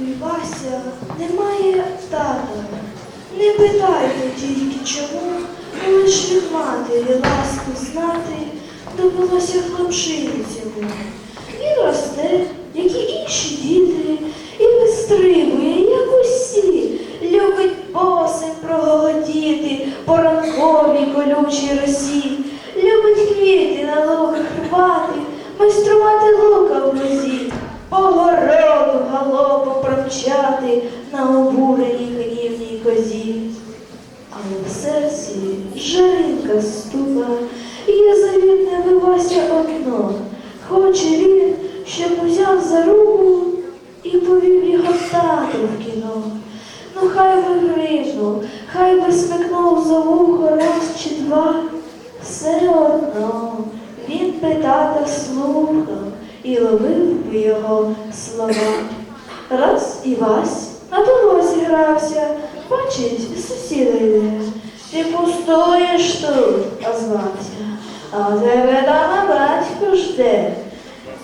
Ой, Вася, немає тата. Не питайте тільки чому, лиш від матері ласку знати довелося хлопчиці йому. Він росте, як і інші діти, і вистрибує, як усі. Любить босим прогоготіти по ранковій колючій галопом на обуреній гнівній козі. Але в серці жаринка стука, і є завітне вивася одно. Хоче він, щоб узяв за руку і повів його тато в кіно. Ну хай би грижнув, хай би смикнув за вухо раз чи два. Все одно він би тата слухав і ловив би його слова. Раз і Вась на дорозі зігрався, бачить, сусіда йде. Ти пустуєш тут, озвався, а тебе дана батько жде.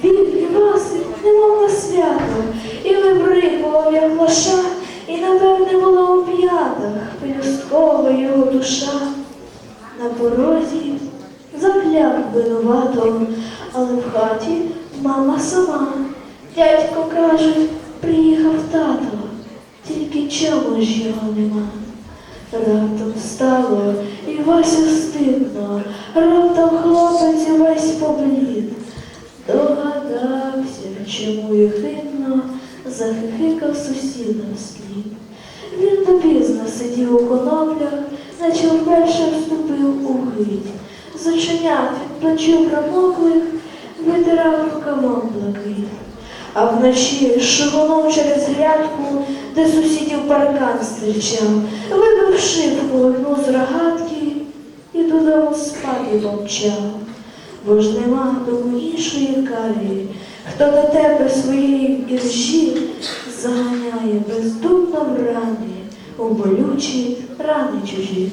Він Васик, немов на свято, і вибрикував, як лоша, і напевне було у п'ятах пелюсткова його душа. На порозі запляк винувато, але в хаті мама сама. Дядько каже приїхав тато, тільки чому ж його нема. Раптом стало і Вася стидно, раптом столом через грядку, де сусідів паркан зустрічав, вибив шибку одну з рогатки і додому спати мовчав. Бо ж нема іншої каві, хто до тебе своєї іржі заганяє бездумно в рани у болючі рани чужі.